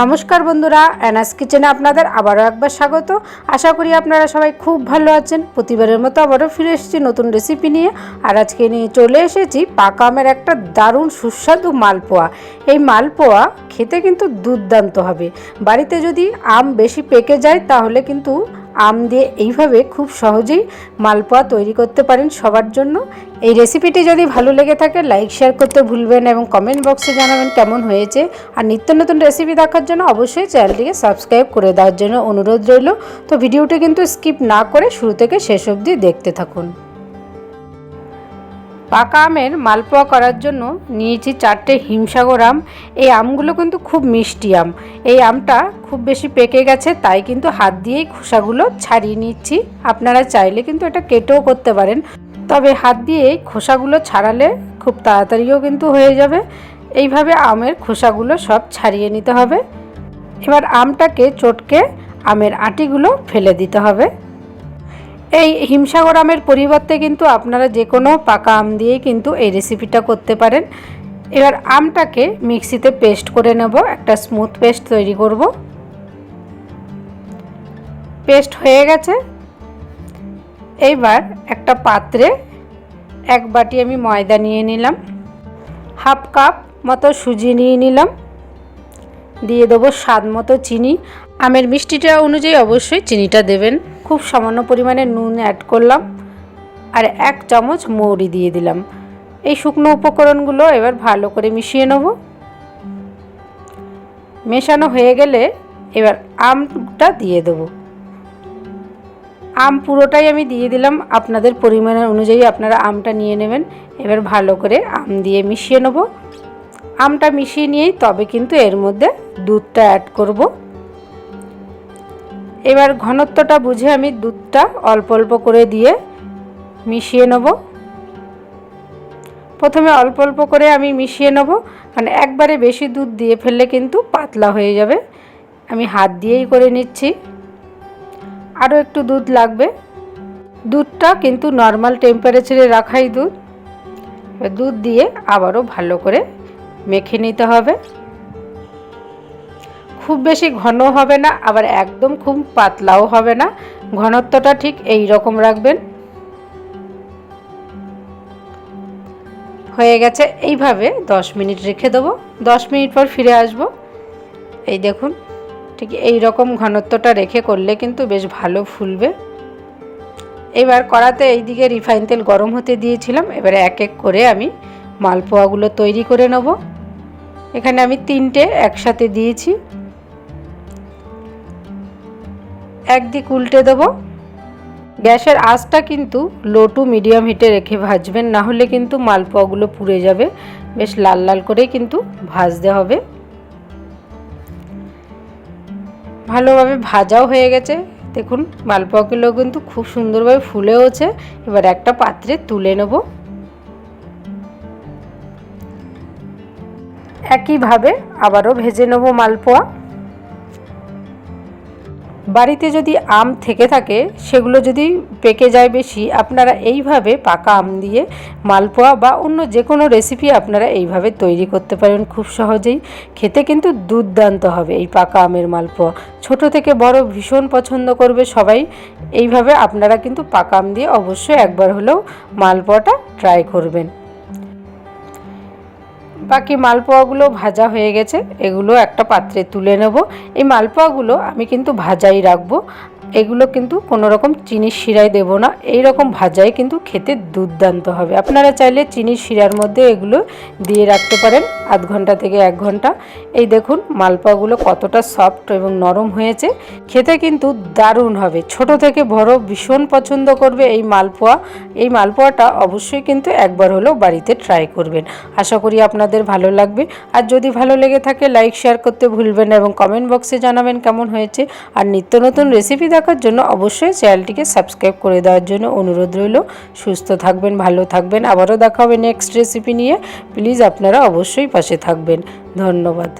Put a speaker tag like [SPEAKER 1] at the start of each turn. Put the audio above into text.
[SPEAKER 1] নমস্কার বন্ধুরা, অ্যানাস কিচেনে আপনাদের আবারও একবার স্বাগত। আশা করি আপনারা সবাই খুব ভালো আছেন। প্রতিবারের মতো আবারও ফিরে এসেছি নতুন রেসিপি নিয়ে। আর আজকে নিয়ে চলে এসেছি পাকা আমের একটা দারুণ সুস্বাদু মালপোয়া। এই মালপোয়া খেতে কিন্তু দুর্দান্ত হবে। বাড়িতে যদি আম বেশি পেকে যায়, তাহলে কিন্তু আম দিয়ে এইভাবে খুব সহজেই মালপোয়া তৈরি করতে পারেন সবার জন্য। এই রেসিপিটি যদি ভালো লেগে থাকে লাইক শেয়ার করতে ভুলবেন এবং কমেন্ট বক্সে জানাবেন কেমন হয়েছে। আর নিত্য নতুন রেসিপি দেখার জন্য অবশ্যই চ্যানেলটিকে সাবস্ক্রাইব করে দেওয়ার জন্য অনুরোধ রইল। তো ভিডিওটি কিন্তু স্কিপ না করে শুরু থেকে শেষ অবধি দেখতে থাকুন। পাকা আমের মালপোয়া করার জন্য নিয়েছি চারটে হিমসাগর আম। এই আমগুলো কিন্তু খুব মিষ্টি আম। এই আমটা খুব বেশি পেকে গেছে, তাই কিন্তু হাত দিয়েই খোসাগুলো ছাড়িয়ে নিচ্ছি। আপনারা চাইলে কিন্তু এটা কেটেও করতে পারেন। তবে হাত দিয়েই খোসাগুলো ছাড়ালে খুব তাড়াতাড়িও কিন্তু হয়ে যাবে। এইভাবে আমের খোসাগুলো সব ছাড়িয়ে নিতে হবে। এবার আমটাকে চটকে আমের আটিগুলো ফেলে দিতে হবে। এই হিমসাগর আমের পরিবর্তে কিন্তু আপনারা যে কোনো পাকা আম দিয়েই কিন্তু এই রেসিপিটা করতে পারেন। এবার আমটাকে মিক্সিতে পেস্ট করে নেব, একটা স্মুথ পেস্ট তৈরি করব। পেস্ট হয়ে গেছে। এইবার একটা পাত্রে এক বাটি আমি ময়দা নিয়ে নিলাম। হাফ কাপ মতো সুজি নিয়ে নিলাম। দিয়ে দেবো স্বাদ মতো চিনি। আমের মিষ্টিটা অনুযায়ী অবশ্যই চিনিটা দেবেন। খুব সামান্য পরিমাণে নুন অ্যাড করলাম আর এক চামচ মৌরি দিয়ে দিলাম। এই শুকনো উপকরণগুলো এবার ভালো করে মিশিয়ে নেব। মেশানো হয়ে গেলে এবার আমটা দিয়ে দেব। আম পুরোটাই আমি দিয়ে দিলাম। আপনাদের পরিমাণের অনুযায়ী আপনারা আমটা নিয়ে নেবেন। এবার ভালো করে আম দিয়ে মিশিয়ে নেব। আমটা মিশিয়ে নিয়েই তবে কিন্তু এর মধ্যে দুধটা অ্যাড করব। এবার ঘনত্বটা বুঝে আমি দুধটা অল্প অল্প করে দিয়ে মিশিয়ে নেব। প্রথমে অল্প অল্প করে আমি মিশিয়ে নেব, কারণ একবারে বেশি দুধ দিয়ে ফেললে কিন্তু পাতলা হয়ে যাবে। আমি হাত দিয়েই করে নিচ্ছি। আরও একটু দুধ লাগবে। দুধটা কিন্তু নর্মাল টেম্পারেচারে রাখাই দুধ। দুধ দিয়ে আবারও ভালো করে মেখে নিতে হবে। খুব বেশি ঘন হবে না, আবার একদম খুব পাতলাও হবে না। ঘনত্বটা ঠিক এই রকম রাখবেন। হয়ে গেছে, এইভাবে 10 মিনিট রেখে দেবো। 10 মিনিট পর ফিরে আসব। এই দেখুন, ঠিক এই রকম ঘনত্বটা রেখে করলে কিন্তু বেশ ভালো ফুলবে। এবার কড়াতে এই দিকে রিফাইন তেল গরম হতে দিয়েছিলাম, এবারে এক এক করে আমি মালপোয়াগুলো তৈরি করে নেব। এখানে আমি তিনটে একসাথে দিয়েছি। একদিক উল্টে দেবো। গ্যাসের আঁচটা কিন্তু লো টু মিডিয়াম হিটে রেখে ভাজবেন, না হলে কিন্তু মালপোয়াগুলো পুড়ে যাবে। বেশ লাল লাল করেই কিন্তু ভাজতে হবে। ভালোভাবে ভাজাও হয়ে গেছে। দেখুন, মালপোয়াগুলো কিন্তু খুব সুন্দরভাবে ফুলেওছে এবার একটা পাত্রে তুলে নেব। একইভাবে আবারও ভেজে নেব মালপোয়া। বাড়িতে যদি আম থেকে থাকে, সেগুলো যদি পেকে যায় বেশি, আপনারা এইভাবে পাকা আম দিয়ে মালপোয়া বা অন্য যে কোনো রেসিপি আপনারা এইভাবে তৈরি করতে পারেন খুব সহজেই। খেতে কিন্তু দুর্দান্ত হবে এই পাকা আমের মালপোয়া। ছোট থেকে বড় ভীষণ পছন্দ করবে সবাই। এইভাবে আপনারা কিন্তু পাকা আম দিয়ে অবশ্যই একবার হলেও মালপোয়াটা ট্রাই করবেন। বাকি মালপোয়াগুলো ভাজা হয়ে গেছে, এগুলো একটা পাত্রে তুলে নেব। এই মালপোয়াগুলো আমি কিন্তু ভাজাই রাখব। এগুলো কিন্তু কোনো রকম চিনির শিরায় দেব না, এই রকম ভাজাই কিন্তু খেতে দুর্দান্ত হবে। আপনারা চাইলে চিনির শিরার মধ্যে এগুলো দিয়ে রাখতে পারেন। আধ ঘণ্টা থেকে এক ঘণ্টা। এই দেখুন মালপোয়াগুলো কতটা সফট এবং নরম হয়েছে। খেতে কিন্তু দারুণ হবে। ছোট থেকে বড় ভীষণ পছন্দ করবে এই মালপোয়া। এই মালপোয়াটা অবশ্যই কিন্তু একবার হলেও বাড়িতে ট্রাই করবেন। আশা করি আপনাদের ভালো লাগবে। আর যদি ভালো লেগে থাকে লাইক শেয়ার করতে ভুলবেন এবং কমেন্ট বক্সে জানাবেন কেমন হয়েছে। আর নিত্য নতুন রেসিপি দেখার জন্য অবশ্যই চ্যানেলটিকে সাবস্ক্রাইব করে দেওয়ার জন্য অনুরোধ রইল। সুস্থ থাকবেন, ভালো থাকবেন। আবারও দেখা হবে নেক্সট রেসিপি নিয়ে। প্লিজ আপনারা অবশ্যই পাশে থাকবেন। ধন্যবাদ।